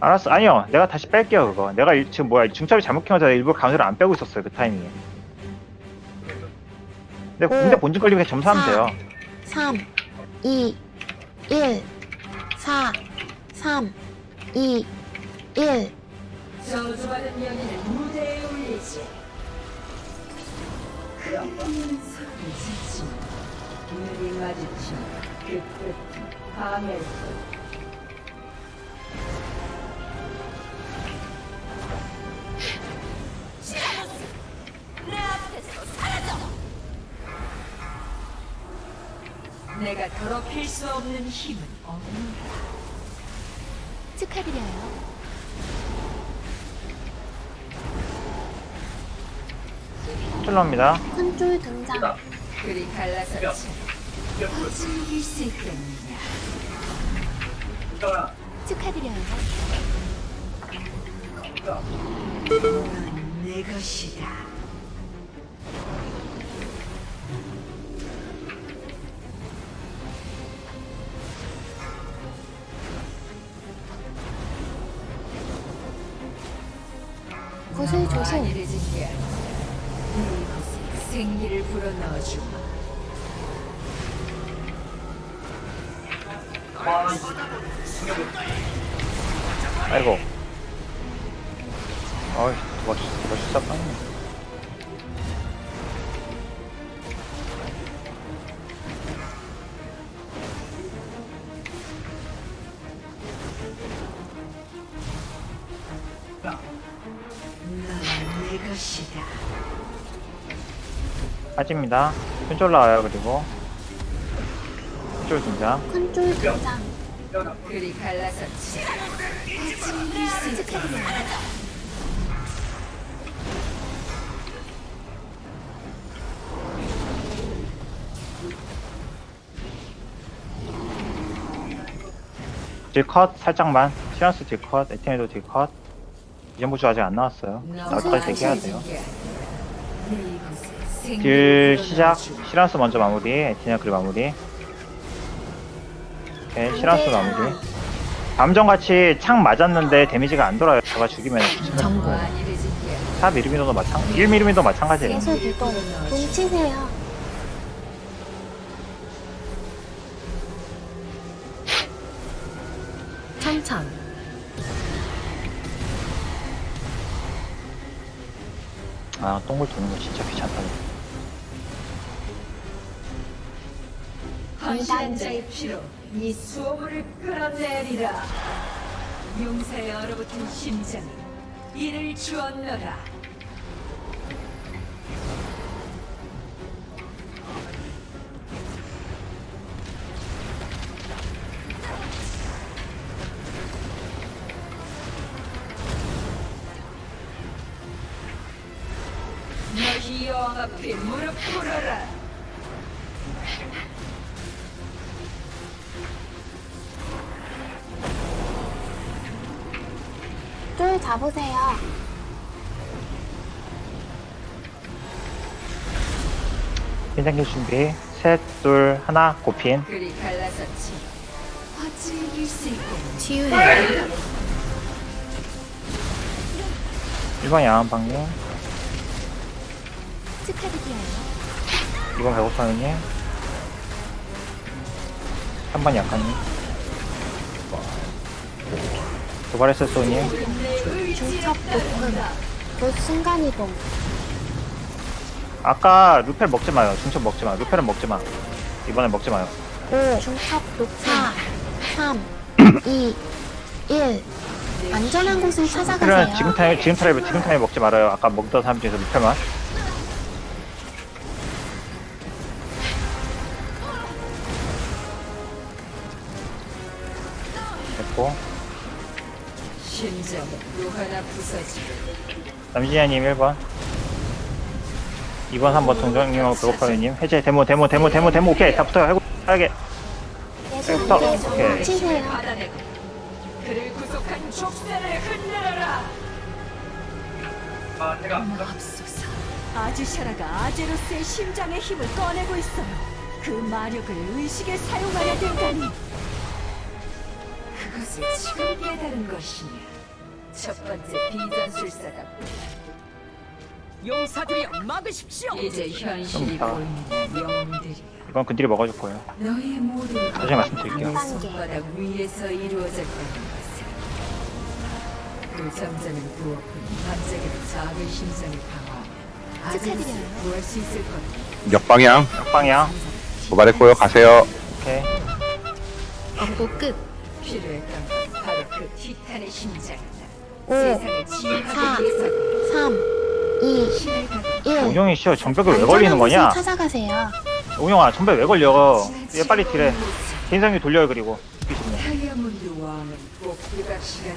알았어. 아니요. 내가 다시 뺄게요 그거. 내가 일- 지금 뭐야 중첩이 잘못 켜서 일부러 강제로 안 빼고 있었어요 그 타이밍에. 근데, 근데 본진 걸리면 그냥 점수하면 돼요. 3, 2, 1, 4, 3, 2, 1. 저주받은 연인을 무대에 올리지. 큰 소리. 눈이 그 끝은 밤의 소 내가 더럽힐 수 없는 힘은 없는가. 축하드려요. 찔러옵니다 큰줄 등장. 그리 갈라섰지. 어찌 수 있겠느냐. 축하드려요. 넌내 것이다. 생기를 불어넣어 주마. 아이고 어이 누가 누가 실사 빠네 넌내 것이다. 빠집니다. 왼쪽 올라와요 그리고. 이쪽 등장. 큰줄 등장. 그리 있겠느냐. 딜컷 살짝만. 시란스 딜컷 에티네도 딜컷. 이전부주 아직 안 나왔어요. 나올 때까지 대기해야 돼요 딜 시작 시란스 먼저 마무리 에티네 그리 마무리 오케이 시란스 마무리 감정같이 창 맞았는데 데미지가 안 돌아요 저가 죽이면 정보. 4mm도 마찬 1mm도 마찬가지예요 계속 이동. 뭉치세요. 천천. 아 동굴 도는 거 진짜 귀찮다 헌신한 자의 피로 이 수호물을 끌어내리라. 용사의 얼어붙은 심장이 이를 주었노라. 줄 잡으세요. 빈장길 준비 셋 둘 하나 고핀 그리 수? 치유해요. 1번 양한방님 축하드려요. 2번 배고파요님 3번 약한님 도발의 세소님 중첩 높음. 곧 순간이동. 아까 루펠 먹지 마요 중첩 먹지 마 루펠은 먹지 마 이번엔 먹지 마요 5. 중첩. 4, 3, 2, 1. 안전한 곳을 루펠은 찾아가세요. 지금 타임 지금 타임 지금 타임 먹지 말아요 아까 먹던 사람 중에서 루펠만 됐고 심장이 또 하나 부서지. 남진야님 1번 2번 3번 동정님하고 배고파요님 해제 데모 데모 데모 데모 데모 오케이 다 붙어요 해고 하게 계속. 계속 오케이. 받아내고 그를 구속한 족쇄를 흔들어라. 맙소사. 아즈샤라가 아제로스의 심장의 힘을 꺼내고 있어요. 그 마력을 의식에 사용하려 된다니. 그것을 지금 깨달은 것이냐? 첫 번째 비전술사다. 용사들이여 막으십시오. 이제 현실이 좀 보이는 영웅들이야. 이건 근딜이 먹어줄 거예요. 너의 모든 나중에 말씀드릴게요. 내 손바닥 위에서 이루어졌다는 것을. 그 잠자는 부엌은 반짝이는 작은 심장의 방어. 아들을 축하드려요. 구할 수 있을. 역방향 역방향. 도발했고요. 가세요. 오케이. 업보 끝. 필요했던 건 바로 그 티탄의 심장이다. 오, 세상을 사, 지휘하기 위해서 3, 2, 신을 가진 1. 운영이 씨어 전벽을 왜 걸리는 거냐? 찾아가세요. 운영아 전벽 왜 걸려? 얘 빨리 딜해. 개인상이 돌려요 그리고. 다이아몬드 왕은 꼭 불각시가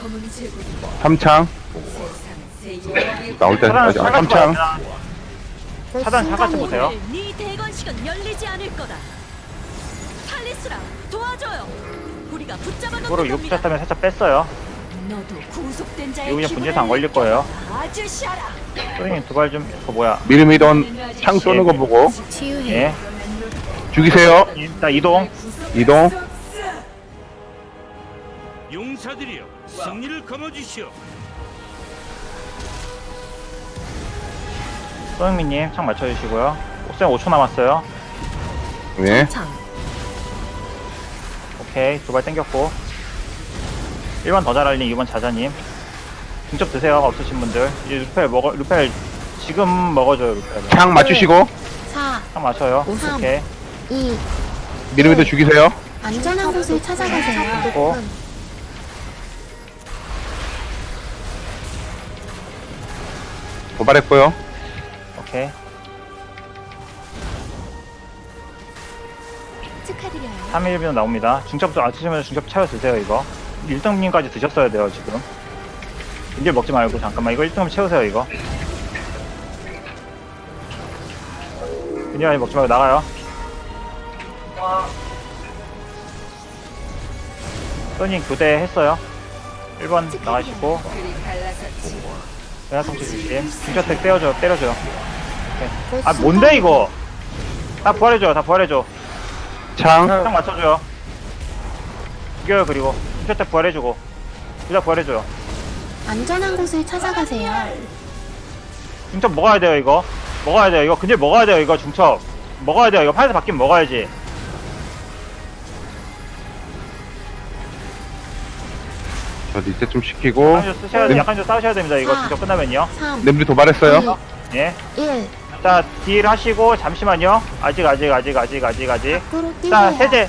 검은 제국이 세상은 새 영웅의 나올 때 차단 아직 아, 차단 삼창 차단 곧 차단 차단 순간이동. 보세요. 네 대관식은 열리지 않을 거다. 탈리스라 도와줘요. 우리가 붙잡아 이거로 놓는 6차 겁니다. 타면 살짝 뺐어요. 너도 구속된 자의 기분을 안 걸릴 거예요. 아주샤라. 선생님 두 발 좀. 그 뭐야? 미르미돈 창 쏘는 거 보고 치유해. 예. 죽이세요. 일단 이동. 이동 용사들이여 승리를 거머쥐시오 소영미님 창 맞춰주시고요. 옥상 5초 남았어요. 네 창. 오케이 두 발 땡겼고 1번 더 잘알린 2번 자자님 중첩 드세요 없으신 분들 이제 루펠 먹어 루펠 지금 먹어줘요 루펠 창 맞추시고 4, 창 맞춰요 삼. 오케이 2, 미르미돈 죽이세요. 안전한 곳을 찾아가세요. 어. 높음. 도발했고요. 오케이 축하드려요. 3일비는 나옵니다. 중첩도 안 드시면 중첩 채워 드세요 이거. 1등님까지 드셨어야 돼요 지금. 인질 먹지 말고 잠깐만 이거 1등 채우세요 이거. 인질 먹지 말고 나가요. 소님 교대 했어요. 1번 나가시고 그리 갈라섰지. 내가 통치 주심 중첩택 떼어줘 때려줘 곧아 뭔데 이거? 다 부활해줘 다 부활해줘 창. 딱 맞춰줘요. 죽여요 그리고. 중첩택 부활해주고. 둘다 부활해줘요. 안전한 곳을 찾아가세요. 중첩 먹어야 돼요 이거. 먹어야 돼요. 이거 근데 먹어야 돼요 이거 중첩. 먹어야 돼요. 이거 판에서 바뀌면 먹어야지. 저 리셋 좀 시키고. 약간 좀 쓰셔야 돼 약간 좀 싸우셔야 됩니다 이거 사. 중첩 끝나면요. 3, 냄비 도발했어요. 예. 1. 자, 딜 하시고, 잠시만요. 아직, 아직, 아직, 아직, 아직, 아직. 자. 해제.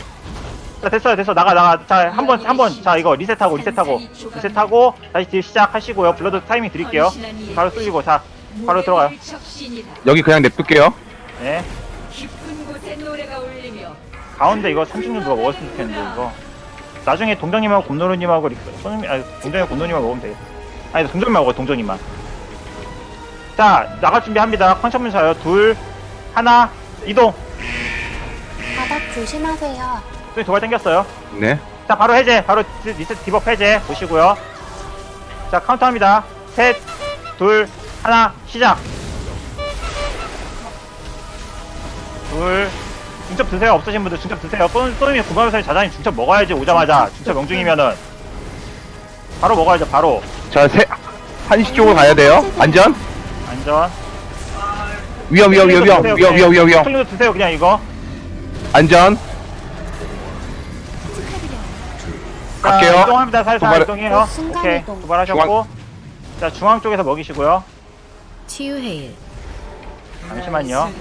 자, 됐어요, 됐어. 나가, 나가. 자, 한 번, 한 번. 자, 이거 리셋하고, 리셋하고. 리셋하고, 다시 딜 시작하시고요. 블러드 타이밍 드릴게요. 바로 쏘시고, 자, 바로 들어가요. 여기 그냥 냅둘게요. 예. 울리며 가운데 이거 3중 누가 먹었으면 좋겠는데, 이거. 나중에 동정님하고 곰노루님하고, 손님, 아니, 동정이 곰노루님하고 먹으면 되겠다. 아니, 동정님하고 먹어, 동정님만. 자, 나갈 준비합니다. 컨셔문 샤요 둘, 하나, 이동. 바닥 조심하세요. 손이 도발 당겼어요. 네 자, 바로 해제. 바로 디- 리셋 디버프 해제. 보시고요. 자, 카운트 합니다. 셋, 둘, 하나, 시작. 둘, 중첩 드세요. 없으신 분들 중첩 드세요. 쏘- 쏘님이 구마유사님 자장님 중첩 먹어야지. 오자마자. 중첩 명중이면은. 바로 먹어야죠. 바로. 자 세 한시 쪽으로 가야 돼요. 안전 안전. 위험 위험 위험 위험 위험 위험 위험 위험 클리도 드세요. 그냥 이거. 안전 자, 갈게요. 이동합니다. 살살 도발- 이동해요. 어, 순간 오케이. 이동. 도발하셨고. 자, 중앙 쪽에서 먹이시고요. 치유해일. 잠시만요.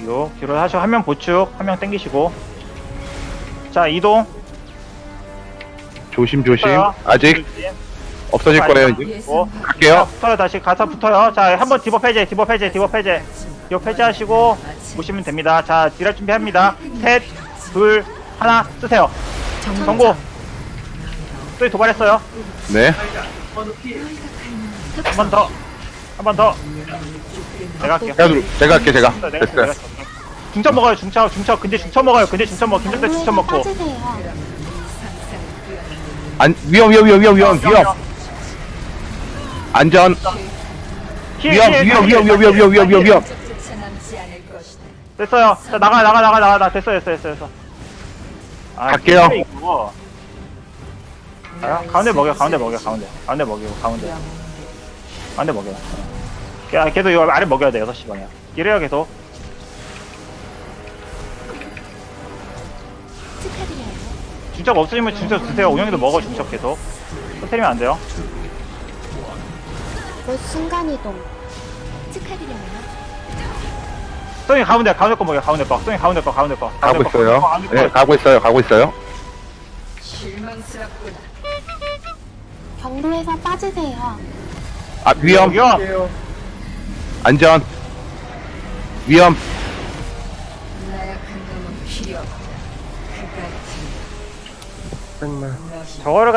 뒤로 뒤로 하시고 한 명 보축 한명 땡기시고 자 이동 조심 조심 붙어요. 아직 없어질 거래요 이제. 어? 자 갈게요. 붙어요 다시 가서 붙어요. 자 한번 디버 해제 디버 해제 디버 해제 디버 해제하시고 보시면 됩니다. 자 딜할 준비합니다. 셋둘 하나 쓰세요. 성공. 또 도발했어요. 네. 한 번 더. 한 번 더. 내가 할게요. 제가 누- 제가 할게 제가. 내가 할게요, 내가 됐어요. 할게요. 중첩 먹어요 중첩 중첩. 근데 중첩 먹어요 근데 중첩 먹어 김정태 중첩 먹고. 빠지세요. 안 위험 위험 위험 위험. 위험 위험 안전 위험 위험 위험 위험 위험 위험 위험 위험. 됐어요. 자, 나가, 나가, 나가, 나가, 나 됐어, 됐어, 됐어, 됐어. 아, 갈게요. 아, 가운데 먹여, 가운데 먹여, 가운데. 가운데 먹이고, 가운데. 가운데 먹여. 야, 계속 이거 아래 먹여야 돼, 6시 방향. 이래야 계속. 축하드려요. 중첩 없으시면 중첩 드세요. 운영이도 먹어, 중첩 계속. 터트리면 안 돼요. 곧 순간이동. 축하드려요. 소영이 가운데, 가운데 거 먹여, 가운데 거. 소영이 가운데 거, 가운데 거. 가고 가운데 거, 있어요 가운데 거. 네 가고 있어요 가고 있어요 실망스럽구나. 경로에서 빠지세요. 아 위험. 안전 위험 나약한 놈은 필요 없다. 그같이 저거를